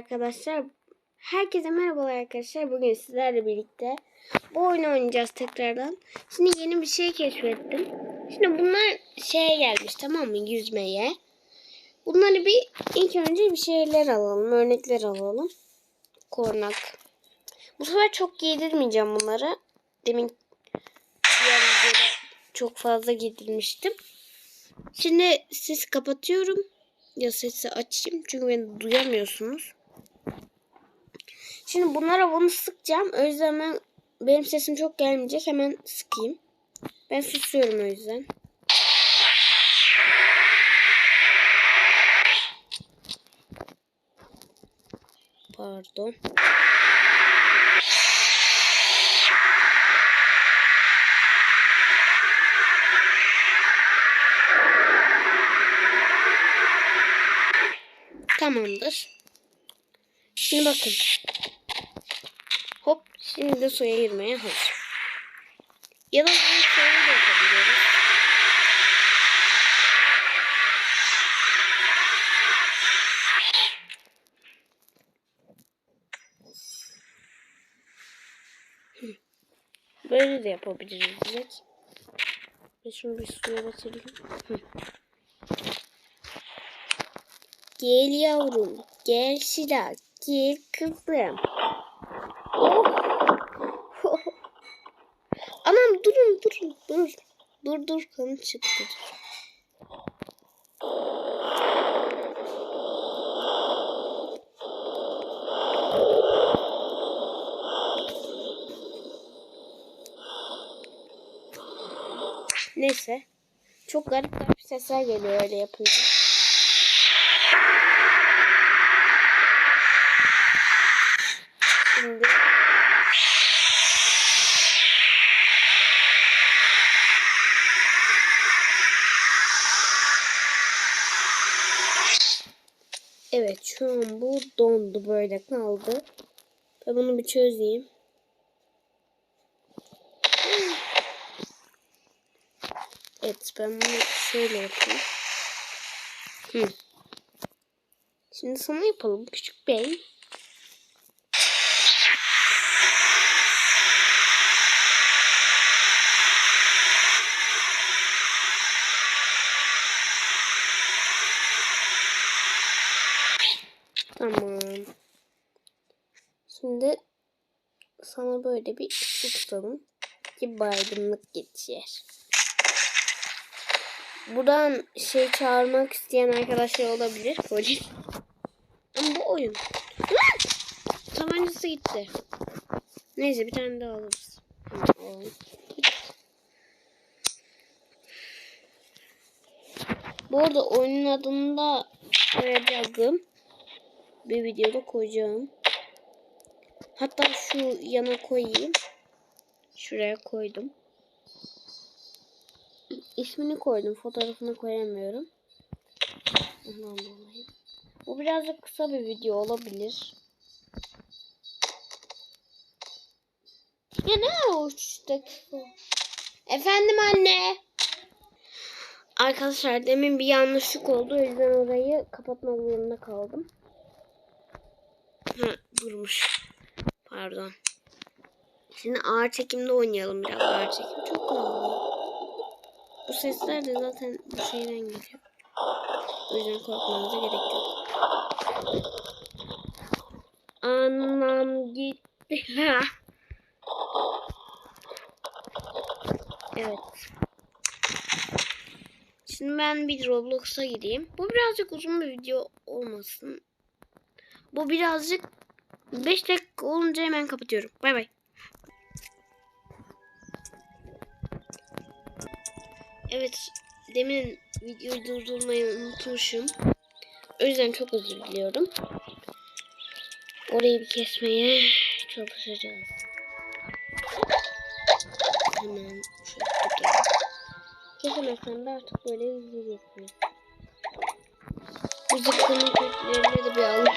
arkadaşlar. Herkese merhabalar arkadaşlar. Bugün sizlerle birlikte bu oyunu oynayacağız tekrardan. Şimdi yeni bir şey keşfettim. Şimdi bunlar şeye gelmiş tamam mı? Yüzmeye. Bunları bir ilk önce bir şeyler alalım. Örnekler alalım. Kornak. Bu sefer çok giydirmeyeceğim bunları. Demin çok fazla giydirmiştim. Şimdi sesi kapatıyorum. Ya sesi açayım çünkü beni duyamıyorsunuz. Şimdi bunlara bunu sıkacağım. O yüzden ben, benim sesim çok gelmeyecek. Hemen sıkayım. Ben susuyorum o yüzden. Pardon. Tamamdır. Şimdi bakın. Hop. Şimdi de suya girmeye hazır. Ya da bunu şöyle de yapabiliyoruz. Böyle de yapabiliriz direkt. Ben şunu bir suya batırayım. Gel yavrum, gel Şila, gel kızım. Anam durun durun dur. Dur dur kanı çıktı. Neyse. Çok garip garip sesler geliyor öyle yapınca. Evet şu an bu dondu böyle kaldı. Ben bunu bir çözeyim. Evet ben bunu şöyle yapayım. Hı. Şimdi sana yapalım küçük bey. Şimdi sana böyle bir su tutalım ki baygınlık geçer. Buradan şey çağırmak isteyen arkadaşlar olabilir. Polis. Ama bu oyun. Tabancası gitti. Neyse bir tane daha alırız. Bu arada oyunun adını da koyacağım. Bir videoda koyacağım. Hatta şu yana koyayım. Şuraya koydum. İsmini koydum. Fotoğrafını koyamıyorum. Ondan dolayı. Bu birazcık kısa bir video olabilir. Ya ne üç dakika? Efendim anne. Arkadaşlar demin bir yanlışlık oldu. O yüzden orayı kapatmak zorunda kaldım. Ha, durmuş. Pardon. Şimdi ağır çekimde oynayalım biraz ağır çekim. Çok güzel. Bu sesler de zaten bu şeyden geliyor. O yüzden korkmanıza gerek yok. Anlam gitti. evet. Şimdi ben bir Roblox'a gireyim. Bu birazcık uzun bir video olmasın. Bu birazcık 5 dakika olunca hemen kapatıyorum. Bay bay. Evet, demin videoyu durdurmayı unutmuşum. O yüzden çok özür diliyorum. Orayı bir kesmeye çalışacağız. Hemen şöyle. Kesemezsem de artık böyle izleyeceksiniz. Bu zıkkının köklerine de bir alıp